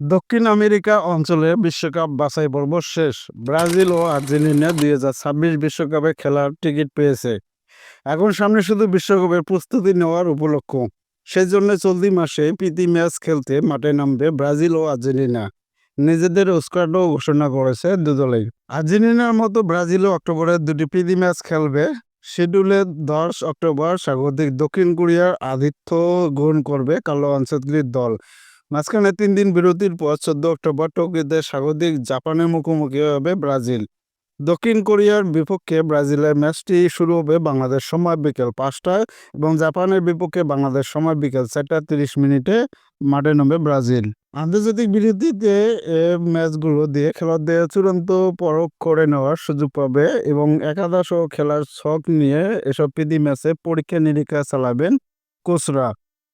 দক্ষিণ আমেরিকা অঞ্চলে বিশ্বকাপ বাছাই পর্ব শেষ। ব্রাজিল ও আর্জেন্টিনা দুই হাজার ছাব্বিশ বিশ্বকাপে খেলার টিকিট পেয়েছে। এখন সামনে শুধু বিশ্বকাপের প্রস্তুতি নেওয়ার উপলক্ষ। সেই জন্য চলতি মাসে প্রীতি ম্যাচ খেলতে মাঠে নামবে ব্রাজিল ও আর্জেন্টিনা। নিজেদের স্কোয়াডও ঘোষণা করেছে দুদলেই আর্জেন্টিনার মতো ব্রাজিলও অক্টোবরে দুটি প্রীতি ম্যাচ খেলবে। শিডিউলে দশ অক্টোবর স্বাগতিক দক্ষিণ কোরিয়ার আতিথ্য গ্রহণ করবে কালো আনসাদলির দল। মাঝখানে তিন দিন বিরতির পর চোদ্দ অক্টোবর টোকিওতে স্বাগতিক জাপানের মুখোমুখি হবে ব্রাজিল। দক্ষিণ কোরিয়ার বিপক্ষে ব্রাজিলের ম্যাচটি শুরু হবে বাংলাদেশ সময় বিকেল পাঁচটায় এবং জাপানের বিপক্ষে বাংলাদেশ সময় বিকেল চারটা তিরিশ মিনিটে মাঠে নামবে ব্রাজিল। আন্তর্জাতিক বিরতিতে ম্যাচগুলো দিয়ে খেলোয়াড়দের চূড়ান্ত পরখ করে নেওয়ার সুযোগ পাবে এবং একাদশ খেলার ছক নিয়ে এসব প্রীতি ম্যাচে পরীক্ষা নিরীক্ষা চালাবেন কোচরা।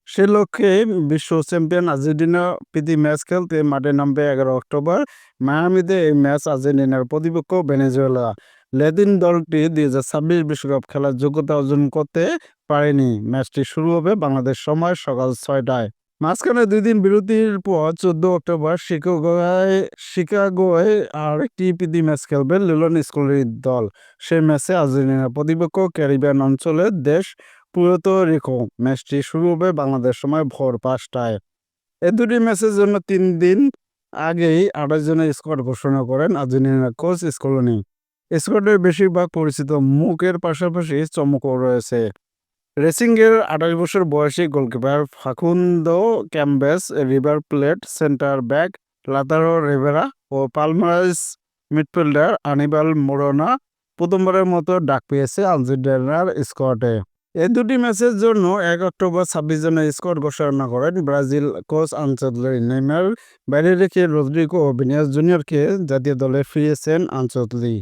সে লক্ষ্যে বিশ্ব চ্যাম্পিয়ন আর্জেন্টিনা প্রীতি ম্যাচ খেলতে মাঠে নামবে এগারো অক্টোবর মায়ামিতে এই ম্যাচ আর্জেন্টিনার প্রতিপক্ষ ভেনেজুয়েলা। লেদিন দলটি দুই হাজার ছাব্বিশ বিশ্বকাপ খেলার যোগ্যতা অর্জন করতে পারেনি। ম্যাচটি শুরু হবে বাংলাদেশ সময় সকাল ছয়টায়। মাঝখানে দুই দিন বিরতির পর চোদ্দ অক্টোবর শিকাগোয় শিকাগোয় আর একটি প্রীতি ম্যাচ খেলবে লিলন স্কুলের দল। সেই ম্যাচে আর্জেন্টিনার প্রতিপক্ষ ক্যারিবিয়ান অঞ্চলের দেশ পুরোতো রিকো ম্যাচটি শুরু হবে বাংলাদেশ সময় ভোর পাঁচটায়। এ দুটি ম্যাচের জন্য তিন দিন আগেই আঠাশ জনের স্কোয়াড ঘোষণা করেন আর্জেন্টিনার কোচ স্কোলনি। স্কোয়াডের বেশিরভাগ পরিচিত মুখের পাশাপাশি চমকও রয়েছে। রেসিংয়ের আঠাশ বছর বয়সী goalkeeper Facundo Cambeses, River Plate, centre back Lautaro Rivero ও পালমারাইস মিডফিল্ডার আনিবাল মোরনা প্রথমবারের মতো ডাক পেয়েছে আর্জেন্টিনার স্কোয়াডে। এই দুটি ম্যাচের জন্য এক অক্টোবর ছাব্বিশ জনের স্কোয়াড ঘোষণা করেন ব্রাজিল কোচ আনচেলরি নেইমার। বাইরে রেখে রদ্রিগো ও ভিনিয়াস জুনিয়রকে জাতীয় দলে ফিরিয়েছেন আনচেলরি